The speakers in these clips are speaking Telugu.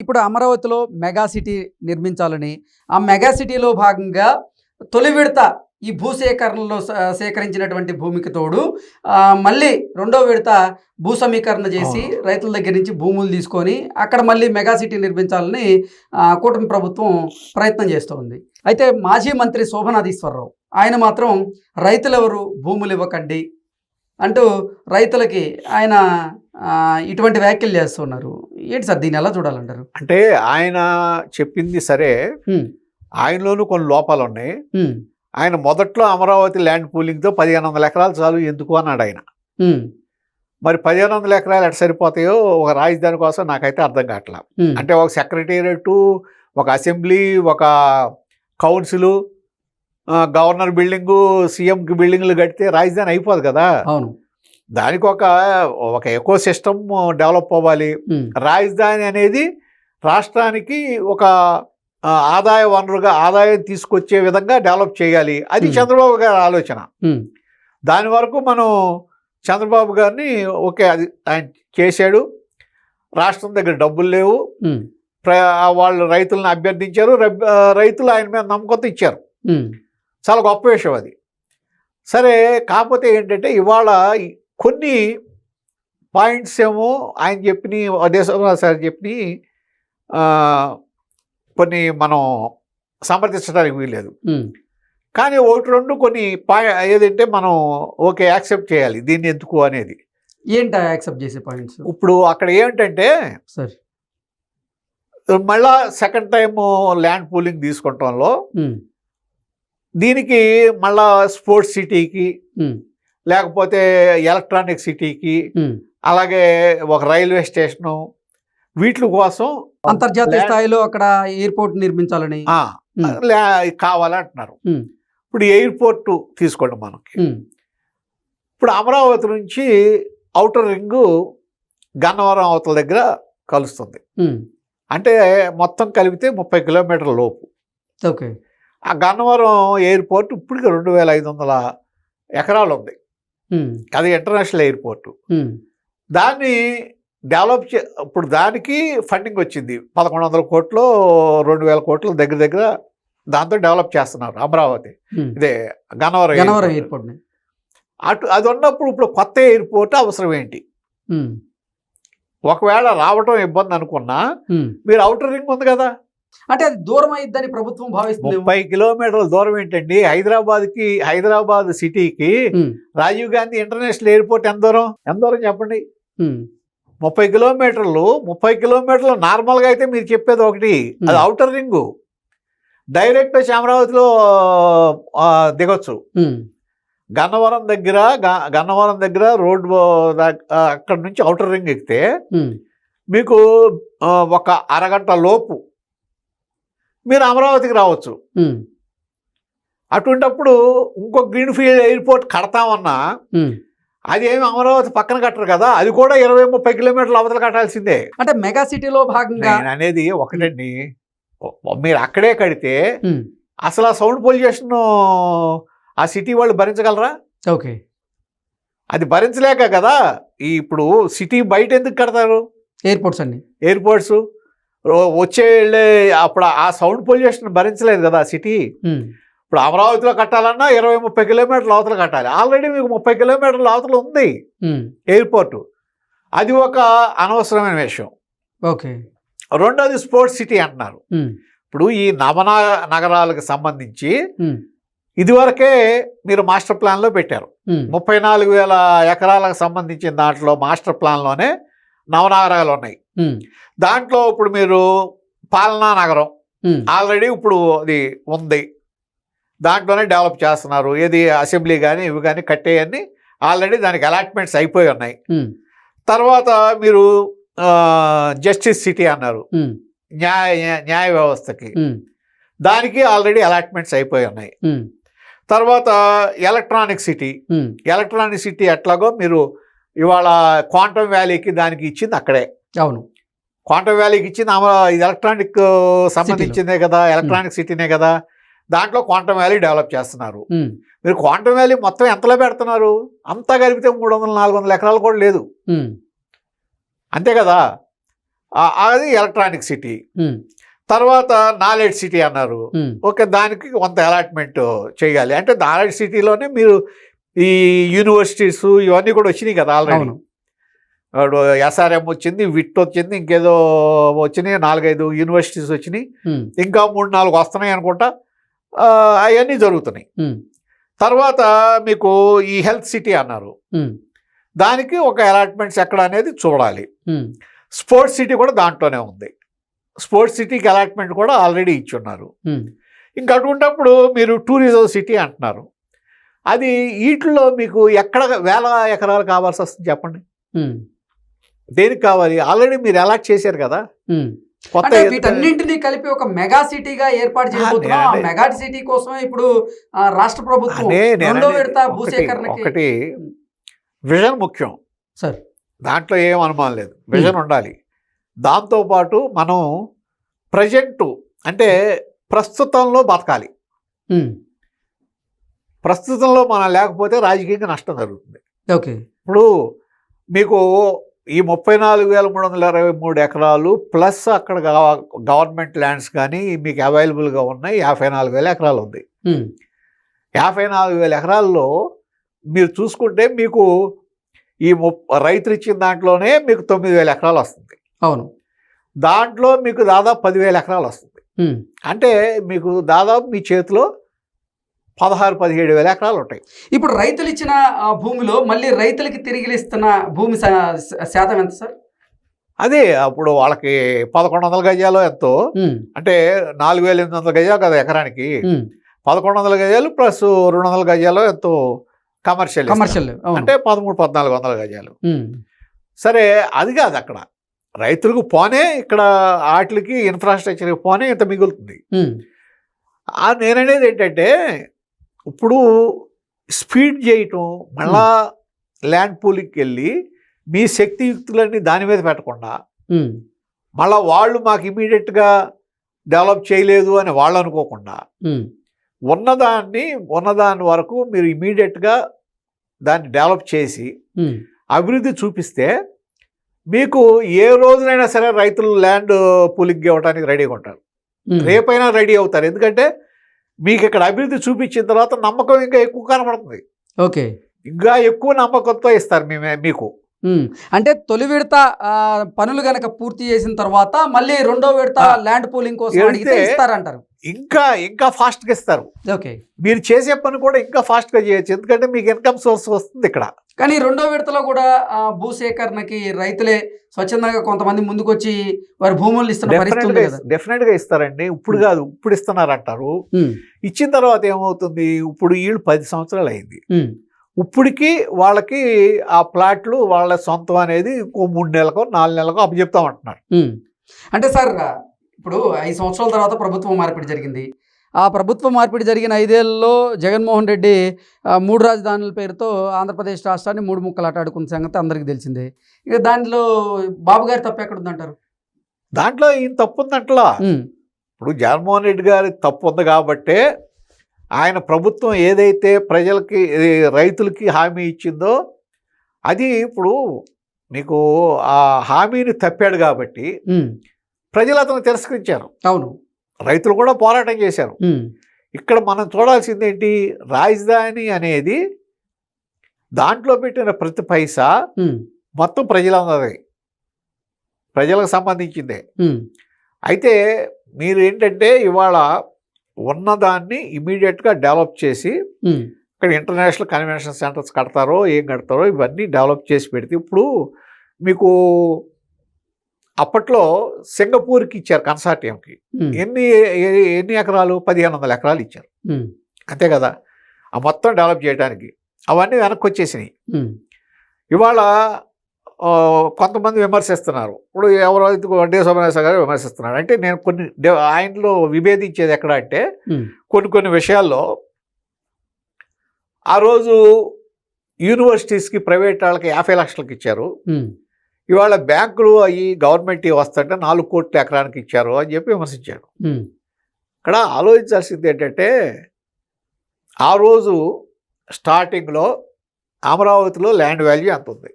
ఇప్పుడు అమరావతిలో మెగా సిటీ నిర్మించాలని ఆ మెగా సిటీలో భాగంగా తొలి విడత ఈ భూసేకరణలో సేకరించినటువంటి భూమికి తోడు మళ్ళీ రెండో విడత భూ సమీకరణ చేసి. రైతుల దగ్గర నుంచి భూములు తీసుకొని అక్కడ మళ్ళీ మెగా సిటీ నిర్మించాలని కూటమి ప్రభుత్వం ప్రయత్నం చేస్తోంది అయితే మాజీ మంత్రి శోభనాధీశ్వరరావు ఆయన మాత్రం రైతులెవరు భూములు ఇవ్వకండి అంటూ రైతులకి ఆయన ఇటువంటి వ్యాఖ్యలు చేస్తున్నారు ఏంటి సార్ దీన్ని ఎలా చూడాలంటారు? అంటే ఆయన చెప్పింది సరే. ఆయనలోనూ కొన్ని లోపాలు ఉన్నాయి. ఆయన మొదట్లో అమరావతి ల్యాండ్ పూలింగ్తో పదిహేను వందల ఎకరాలు చాలు ఎందుకు అన్నాడు ఆయన. మరి పదిహేను వందల ఎకరాలు ఎట్ట సరిపోతాయో ఒక రాజధాని కోసం నాకైతే అర్థం కావట్లా. అంటే ఒక సెక్రటేరియట్ ఒక అసెంబ్లీ ఒక కౌన్సిలు గవర్నర్ బిల్డింగు సీఎంకి బిల్డింగ్లు కడితే రాజధాని అయిపోదు కదా. అవును. దానికి ఒక ఒక ఎకో సిస్టమ్ డెవలప్ అవ్వాలి. రాజధాని అనేది రాష్ట్రానికి ఒక ఆదాయ వనరుగా ఆదాయం తీసుకొచ్చే విధంగా డెవలప్ చేయాలి. అది. చంద్రబాబు గారి ఆలోచన. దాని వరకు మనం చంద్రబాబు గారిని ఓకే అది ఆయన చేశాడు. రాష్ట్రం దగ్గర డబ్బులు లేవు. వాళ్ళు రైతులను అభ్యర్థించారు. రైతులు ఆయన మీద నమ్మకంతో ఇచ్చారు చాలా గొప్ప విషయం అది. సరే కాకపోతే ఏంటంటే ఇవాళ కొన్ని పాయింట్స్ ఏమో ఆయన చెప్పిన దేశరావు సార్ చెప్పి కొన్ని మనం సమర్థించడానికి వీల్లేదు. కానీ ఒకటి రెండు కొన్ని పాయి ఏదంటే మనం ఓకే యాక్సెప్ట్ చేయాలి. దీన్ని ఎందుకు అనేది. ఏంటి యాక్సెప్ట్ చేసే పాయింట్స్? ఇప్పుడు అక్కడ ఏమిటంటే సార్. మళ్ళా సెకండ్ టైం ల్యాండ్ పూలింగ్ తీసుకుంటంలో హ్మ్, దీనికి మళ్ళా స్పోర్ట్స్ సిటీకి లేకపోతే ఎలక్ట్రానిక్ సిటీకి. అలాగే ఒక రైల్వే స్టేషను వీటి కోసం అంతర్జాతీయ స్థాయిలో అక్కడ ఎయిర్పోర్ట్ నిర్మించాలని కావాలంటున్నారు. ఇప్పుడు ఎయిర్పోర్ట్ తీసుకోండి మనకి. ఇప్పుడు అమరావతి నుంచి ఔటర్ రింగు గన్నవరం అవతల దగ్గర కలుస్తుంది. అంటే మొత్తం కలిపితే ముప్పై కిలోమీటర్ల లోపు. ఓకే. ఆ గన్నవరం ఎయిర్పోర్ట్ ఇప్పటికి రెండు వేల ఐదు వందల ఎకరాలు ఉంది అది ఇంటర్నేషనల్ ఎయిర్పోర్ట్. దాన్ని డెవలప్ చే ఇప్పుడు దానికి ఫండింగ్ వచ్చింది. పదకొండు వందల కోట్లు రెండు వేల కోట్లు దగ్గర దగ్గర దాంతో డెవలప్ చేస్తున్నారు అమరావతి. ఇదే గన్నవరం గన్నవరం ఎయిర్పోర్ట్. అటు అది ఉన్నప్పుడు ఇప్పుడు కొత్త ఎయిర్పోర్ట్ అవసరం ఏంటి? ఒకవేళ రావటం ఇబ్బంది అనుకున్నా. మీరు అవుటర్ రింగ్ ఉంది కదా? అంటే అది దూరం అయిద్దని ప్రభుత్వం భావిస్తుంది ముప్పై కిలోమీటర్ల దూరం ఏంటండి? హైదరాబాద్కి హైదరాబాద్ సిటీకి రాజీవ్ గాంధీ ఇంటర్నేషనల్ ఎయిర్పోర్ట్ ఎంత దూరం? ఎంత దూరం చెప్పండి? ముప్పై కిలోమీటర్లు ముప్పై కిలోమీటర్లు నార్మల్గా అయితే మీరు చెప్పేది ఒకటి. అది. Outer ring. డైరెక్ట్ వచ్చి అమరావతిలో దిగొచ్చు. గన్నవరం దగ్గర గన్నవరం దగ్గర రోడ్ అక్కడ నుంచి అవుటర్ రింగ్ ఎక్కితే మీకు ఒక అరగంట లోపు మీరు అమరావతికి రావచ్చు. అటువంటప్పుడు ఇంకో గ్రీన్ ఫీల్డ్ ఎయిర్పోర్ట్ కడతామన్నా అది ఏమి అమరావతి పక్కన కట్టరు కదా అది కూడా ఇరవై ముప్పై కిలోమీటర్ల అవతల కట్టాల్సిందే. అంటే మెగా సిటీలో భాగంగా అనేది ఒకటండి. మీరు అక్కడే కడితే అసలు ఆ సౌండ్ పొల్యూషన్ ఆ సిటీ వాళ్ళు భరించగలరా? ఓకే. అది భరించలేక కదా ఈ ఇప్పుడు సిటీ బయట ఎందుకు కడతారు? ఎయిర్పోర్ట్స్ అన్ని. ఎయిర్పోర్ట్స్? వచ్చే వెళ్ళే అప్పుడు ఆ సౌండ్ పొల్యూషన్ భరించలేదు కదా సిటీ. ఇప్పుడు అమరావతిలో కట్టాలన్నా ఇరవై ముప్పై కిలోమీటర్ల అవతల కట్టాలి. ఆల్రెడీ మీకు ముప్పై కిలోమీటర్ల అవతల ఉంది ఎయిర్పోర్టు. అది ఒక అనవసరమైన విషయం. ఓకే. రెండోది స్పోర్ట్స్ సిటీ అంటున్నారు. ఇప్పుడు ఈ నవన నగరాలకు సంబంధించి ఇదివరకే మీరు మాస్టర్ ప్లాన్లో పెట్టారు. ముప్పై నాలుగు వేల ఎకరాలకు సంబంధించిన దాంట్లో మాస్టర్ ప్లాన్లోనే నవనగరాలు ఉన్నాయి. దాంట్లో ఇప్పుడు మీరు పాలనా నగరం ఆల్రెడీ ఇప్పుడు అది ఉంది. దాంట్లోనే డెవలప్ చేస్తున్నారు. ఏది అసెంబ్లీ కానీ ఇవి కానీ కట్టేయన్నీ ఆల్రెడీ దానికి అలాట్మెంట్స్ అయిపోయి ఉన్నాయి. తర్వాత మీరు జస్టిస్ సిటీ అన్నారు. న్యాయ న్యాయ వ్యవస్థకి. దానికి ఆల్రెడీ అలాట్మెంట్స్ అయిపోయి ఉన్నాయి. తర్వాత ఎలక్ట్రానిక్ సిటీ. ఎలక్ట్రానిక్ సిటీ ఎట్లాగో మీరు ఇవాళ క్వాంటమ్ వ్యాలీకి దానికి ఇచ్చింది అక్కడే. అవును. క్వాంటమ్ వ్యాలీకి ఇచ్చింది అమ ఇది ఎలక్ట్రానిక్ సంబంధించిందే కదా ఎలక్ట్రానిక్ సిటీనే కదా. దాంట్లో క్వాంటమ్ వ్యాలీ డెవలప్ చేస్తున్నారు. మీరు క్వాంటమ్ వ్యాలీ మొత్తం ఎంతలో పెడుతున్నారు? అంతా కలిపితే మూడు వందల నాలుగు వందల ఎకరాలు కూడా లేదు. అంతే కదా. అది ఎలక్ట్రానిక్ సిటీ. తర్వాత నాలెడ్జ్ సిటీ అన్నారు. ఓకే దానికి కొంత అలాట్మెంట్ చేయాలి. అంటే నాలెడ్జ్ సిటీలోనే మీరు ఈ యూనివర్సిటీస్ ఇవన్నీ కూడా వచ్చినాయి కదా ఆల్రెడీ అవును. ఎస్ఆర్ఎం వచ్చింది విట్ వచ్చింది ఇంకేదో వచ్చినాయి నాలుగైదు యూనివర్సిటీస్ వచ్చినాయి. ఇంకా మూడు నాలుగు వస్తున్నాయి అనుకుంటా. అవన్నీ జరుగుతున్నాయి. తర్వాత మీకు ఈ హెల్త్ సిటీ అన్నారు. దానికి ఒక అలాట్మెంట్స్ ఎక్కడ అనేది చూడాలి. స్పోర్ట్స్ సిటీ కూడా దాంట్లోనే ఉంది. స్పోర్ట్స్ సిటీకి అలాట్మెంట్ కూడా ఆల్రెడీ ఇచ్చున్నారు. ఉమ్, ఇంకా అటువంటప్పుడు మీరు టూరిజం సిటీ అంటున్నారు. అది వీటిలో మీకు ఎక్కడ వేల ఎకరాలు కావాల్సి వస్తుంది చెప్పండి. దేనికి కావాలి? ఆల్రెడీ మీరు అలాట్ చేశారు కదా. కొత్త వీటన్నింటినీ కలిపి ఒక మెగా సిటీగా ఏర్పాటు చేయబోతున్నాం. అదే. మెగా సిటీ కోసమే ఇప్పుడు రాష్ట్ర ప్రభుత్వం రెండో విడత ఒకటి- భూసేకరణకి ఒకటి విజన్ ముఖ్యం. సార్. దాంట్లో ఏం అనుమానం లేదు. విజన్ ఉండాలి. దాంతోపాటు మనం ప్రజెంట్ అంటే ప్రస్తుతంలో బతకాలి. ప్రస్తుతంలో మనం లేకపోతే రాజకీయంగా నష్టం జరుగుతుంది. ఓకే. ఇప్పుడు మీకు ఈ ముప్పై నాలుగు వేల మూడు వందల ఇరవై మూడు ఎకరాలు ప్లస్ అక్కడ గవ- గవర్నమెంట్ ల్యాండ్స్ కానీ మీకు అవైలబుల్గా ఉన్నాయి యాభై నాలుగు వేల ఎకరాలు ఉంది. యాభై నాలుగు వేల ఎకరాల్లో మీరు చూసుకుంటే మీకు ఈ రైతులు ఇచ్చిన దాంట్లోనే మీకు తొమ్మిది వేల ఎకరాలు వస్తుంది. అవును. దాంట్లో మీకు దాదాపు పదివేల ఎకరాలు వస్తుంది. అంటే మీకు దాదాపు మీ చేతిలో పదహారు పదిహేడు వేల ఎకరాలు ఉంటాయి. ఇప్పుడు రైతులు ఇచ్చిన భూమిలో మళ్ళీ రైతులకి తిరిగి ఇస్తున్న భూమి శాతం ఎంత సార్? అదే అప్పుడు వాళ్ళకి పదకొండు వందల గజాలు ఎంతో. అంటే నాలుగు వేల ఎనిమిది వందల గజాలు కదా ఎకరానికి. పదకొండు వందల గజాలు ప్లస్ రెండు వందల గజాలు ఎంతో కమర్షియల్ కమర్షియల్ అంటే పదమూడు పద్నాలుగు వందల గజాలు. సరే అది కాదు అక్కడ. రైతులకు పోనే ఇక్కడ వాటికి ఇన్ఫ్రాస్ట్రక్చర్కి పోనే ఇంత మిగులుతుంది. నేననేది ఏంటంటే ఇప్పుడు స్పీడ్ చేయటం మళ్ళా ల్యాండ్ పూలింగ్కి వెళ్ళి మీ శక్తియుక్తులన్నీ దాని మీద పెట్టకుండా మళ్ళా వాళ్ళు మాకు ఇమీడియట్గా డెవలప్ చేయలేదు అని వాళ్ళు అనుకోకుండా ఉన్నదాన్ని ఉన్నదాని వరకు మీరు ఇమీడియట్గా దాన్ని డెవలప్ చేసి అభివృద్ధి చూపిస్తే మీకు ఏ రోజునైనా సరే రైతులు ల్యాండ్ పూలింగ్ ఇవ్వడానికి రెడీగా ఉంటారు. రేపైనా రెడీ అవుతారు. ఎందుకంటే మీకు ఇక్కడ అభివృద్ధి చూపించిన తర్వాత నమ్మకం ఇంకా ఎక్కువ కనబడుతుంది. ఓకే. ఇంకా ఎక్కువ నమ్మకంతో ఇస్తారు మేము మీకు. అంటే తొలి విడత పనులు గనక పూర్తి చేసిన తర్వాత మళ్ళీ రెండో విడత ల్యాండ్ పూలింగ్ కోసం అడిగితే ఇస్తారంటారు. ఇంకా ఇంకా ఫాస్ట్గా ఇస్తారు. ఓకే. మీరు చేసే పని కూడా ఇంకా ఫాస్ట్గా చేయొచ్చు. ఎందుకంటే మీకు ఇన్కమ్ సోర్స్ వస్తుంది ఇక్కడ. కానీ రెండో విడతలో కూడా ఆ, భూసేకరణకి రైతులే స్వచ్ఛందంగా కొంతమంది ముందుకొచ్చి వారి భూములు ఇస్తున్న పరిస్థితి ఉంది డెఫినెట్గా కదా. డెఫినెట్గా ఇస్తారండి. ఇప్పుడు కాదు ఇప్పుడు ఇస్తున్నారంటారు. ఉమ్, ఇచ్చిన తర్వాత ఏమవుతుంది? ఇప్పుడు వీళ్ళు పది సంవత్సరాలు అయింది. ఇప్పటికి వాళ్ళకి ఆ ప్లాట్లు వాళ్ళ సొంతం అనేది ఇంకో మూడు నెలలకో నాలుగు నెలలకో అప్పచెప్తామంటున్నారు. ఉమ్. అంటే సార్ ఇప్పుడు ఐదు సంవత్సరాల తర్వాత ప్రభుత్వం మార్పిడి జరిగింది. ఆ ప్రభుత్వ మార్పిడి జరిగిన ఐదేళ్ళలో జగన్మోహన్ రెడ్డి మూడు రాజధానుల పేరుతో ఆంధ్రప్రదేశ్ రాష్ట్రాన్ని మూడు ముక్కలు ఆటాడుకున్న సంగతి అందరికీ తెలిసిందే. ఇక దానిలో బాబు గారి తప్పు ఎక్కడ ఉందంటారు దాంట్లో ఈయన తప్పు ఉందంటలా. ఇప్పుడు జగన్మోహన్ రెడ్డి గారి తప్పు ఉంది కాబట్టే ఆయన ప్రభుత్వం ఏదైతే ప్రజలకి రైతులకి హామీ ఇచ్చిందో అది ఇప్పుడు మీకు ఆ హామీని తప్పాడు కాబట్టి ప్రజలు అతను తిరస్కరించారు. అవును. రైతులు కూడా పోరాటం చేశారు. ఇక్కడ మనం చూడాల్సింది ఏంటి? రాజధాని అనేది దాంట్లో పెట్టిన ప్రతి పైసా మొత్తం ప్రజలందరి ప్రజలకు సంబంధించిందే. అయితే మీరు ఏంటంటే ఇవాళ ఉన్నదాన్ని ఇమీడియట్గా డెవలప్ చేసి ఇక్కడ ఇంటర్నేషనల్ కన్వెన్షన్ సెంటర్స్ కడతారో ఏం కడతారో ఇవన్నీ డెవలప్ చేసి పెడితే ఇప్పుడు మీకు అప్పట్లో సింగపూర్కి ఇచ్చారు కన్సార్టియంకి. ఎన్ని ఎన్ని ఎకరాలు? పదిహేను వందల ఎకరాలు ఇచ్చారు. అంతే కదా? ఆ మొత్తం డెవలప్ చేయడానికి అవన్నీ వెనక్కి వచ్చేసినాయి. ఇవాళ కొంతమంది విమర్శిస్తున్నారు. ఇప్పుడు ఎవరో ఇది వడ్డే సోమనేశ్వర గారు విమర్శిస్తున్నారు. అంటే నేను కొన్ని ఆయనలో విభేదించేది ఎక్కడ అంటే కొన్ని కొన్ని విషయాల్లో ఆ రోజు యూనివర్సిటీస్కి ప్రైవేట్ వాళ్ళకి యాభై లక్షలకి ఇచ్చారు. ఇవాళ బ్యాంకులు అవి గవర్నమెంట్ వస్తుంటే నాలుగు కోట్ల ఎకరానికి ఇచ్చారు అని చెప్పి విమర్శించారు. ఇక్కడ ఆలోచించాల్సింది ఏంటంటే ఆ రోజు స్టార్టింగ్లో అమరావతిలో ల్యాండ్ వాల్యూ ఎంత ఉంది?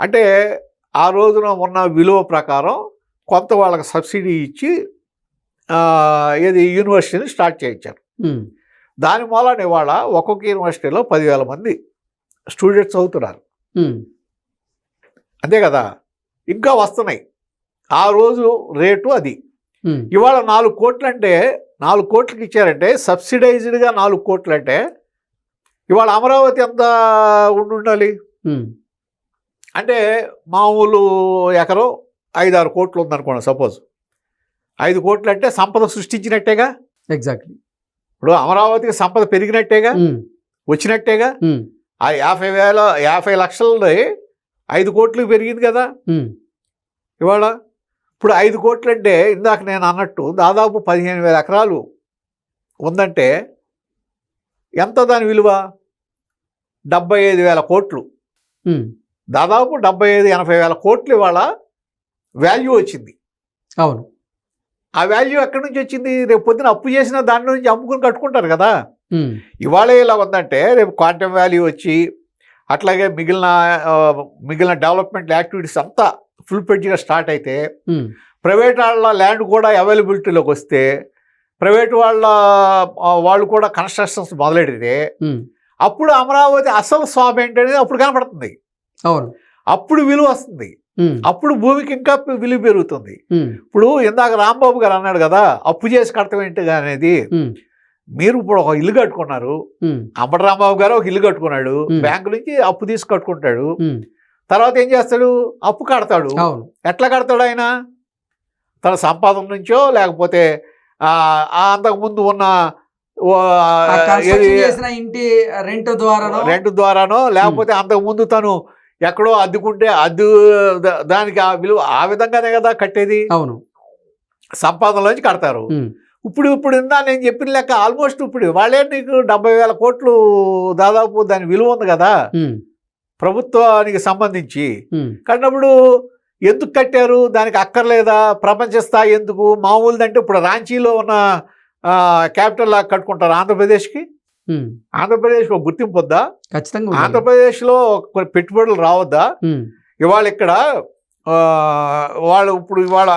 అంటే ఆ రోజున ఉన్న విలువ ప్రకారం కొంత వాళ్ళకి సబ్సిడీ ఇచ్చి ఏది యూనివర్సిటీని స్టార్ట్ చేయించారు. దాని మూలన ఇవాళ ఒక్కొక్క యూనివర్సిటీలో పదివేల మంది స్టూడెంట్స్ అవుతున్నారు. అంతే కదా? ఇంకా వస్తున్నాయి. ఆ రోజు రేటు అది. ఇవాళ నాలుగు కోట్లు అంటే నాలుగు కోట్లకి ఇచ్చారంటే సబ్సిడైజ్డ్గా నాలుగు కోట్లు అంటే ఇవాళ అమరావతి ఎంత ఉండి ఉండాలి అంటే మామూలు ఎకరం ఐదు ఆరు కోట్లు ఉందనుకోండి సపోజ్. ఐదు కోట్లు అంటే సంపద సృష్టించినట్టేగా? ఎగ్జాక్ట్లీ. ఇప్పుడు అమరావతికి సంపద పెరిగినట్టేగా? వచ్చినట్టేగా? ఆ యాభై వేల యాభై లక్షలది ఐదు కోట్లు పెరిగింది కదా. ఇవాళ ఇప్పుడు ఐదు కోట్లు అంటే ఇందాక నేను అన్నట్టు దాదాపు పదిహేను వేల ఎకరాలు ఉందంటే ఎంత దాని విలువ? డెబ్బై ఐదు వేల కోట్లు. దాదాపు డెబ్బై ఐదు ఎనభై వేల కోట్లు ఇవాళ వాల్యూ వచ్చింది. అవును. ఆ వాల్యూ ఎక్కడి నుంచి వచ్చింది? రేపు పొద్దున అప్పు చేసిన దాని నుంచి అమ్ముకుని కట్టుకుంటారు కదా. ఇవాళ ఇలా ఉందంటే రేపు క్వాంటమ్ వాల్యూ వచ్చి అట్లాగే మిగిలిన మిగిలిన డెవలప్మెంట్ యాక్టివిటీస్ అంతా ఫుల్ పెడ్జ్గా స్టార్ట్ అయితే ప్రైవేట్ వాళ్ళ ల్యాండ్ కూడా అవైలబిలిటీలోకి వస్తే ప్రైవేట్ వాళ్ళ వాళ్ళు కూడా కన్స్ట్రక్షన్స్ మొదలెడితే అప్పుడు అమరావతి అసలు స్వామి ఏంటనేది అప్పుడు కనపడుతుంది. అవును. అప్పుడు విలువ వస్తుంది. అప్పుడు భూమికి ఇంకా విలువ పెరుగుతుంది. ఇప్పుడు ఇందాక రాంబాబు గారు అన్నాడు కదా అప్పు చేసి కడతాం ఏంటి అనేది మీరు ఇప్పుడు ఒక ఇల్లు కట్టుకున్నారు. ఉమ్, అంబటి రాంబాబు గారు ఒక ఇల్లు కట్టుకున్నాడు. బ్యాంకు నుంచి అప్పు తీసి కట్టుకుంటాడు. తర్వాత ఏం చేస్తాడు? అప్పు కడతాడు. అవును. ఎట్లా కడతాడు ఆయన? తన సంపాదన నుంచో లేకపోతే అంతకుముందు ఉన్న ఓ, ఆ ఏది కన్స్ట్రక్షన్ చేసిన ఇంటి రెంట్ ద్వారానో? రెంట్ ద్వారానో? లేకపోతే అంతకుముందు తను ఎక్కడో అద్దుకుంటే అద్దు దానికి ఆ విలువ ఆ విధంగానే కదా కట్టేది? అవును. సంపాదనలోంచి కడతారు. ఇప్పుడు ఇప్పుడు ఇందా నేను చెప్పిన లెక్క ఆల్మోస్ట్ ఇప్పుడు వాళ్ళే నీకు డెబ్బై వేల కోట్లు దాదాపు దాని విలువ ఉంది కదా? ప్రభుత్వానికి సంబంధించి. ఉమ్, కట్టినప్పుడు ఎందుకు కట్టారు? దానికి అక్కర్లేదా? ప్రపంచ స్థాయి ఎందుకు? మామూలుది అంటే ఇప్పుడు రాంచీలో ఉన్న క్యాపిటల్ లాగా కట్టుకుంటారు ఆంధ్రప్రదేశ్కి. ఉమ్, ఆంధ్రప్రదేశ్కి ఒక గుర్తింపు వద్దా? ఖచ్చితంగా. ఆంధ్రప్రదేశ్లో కొన్ని పెట్టుబడులు రావద్దా? ఇవాళ ఇక్కడ వాళ్ళు ఇప్పుడు ఇవాళ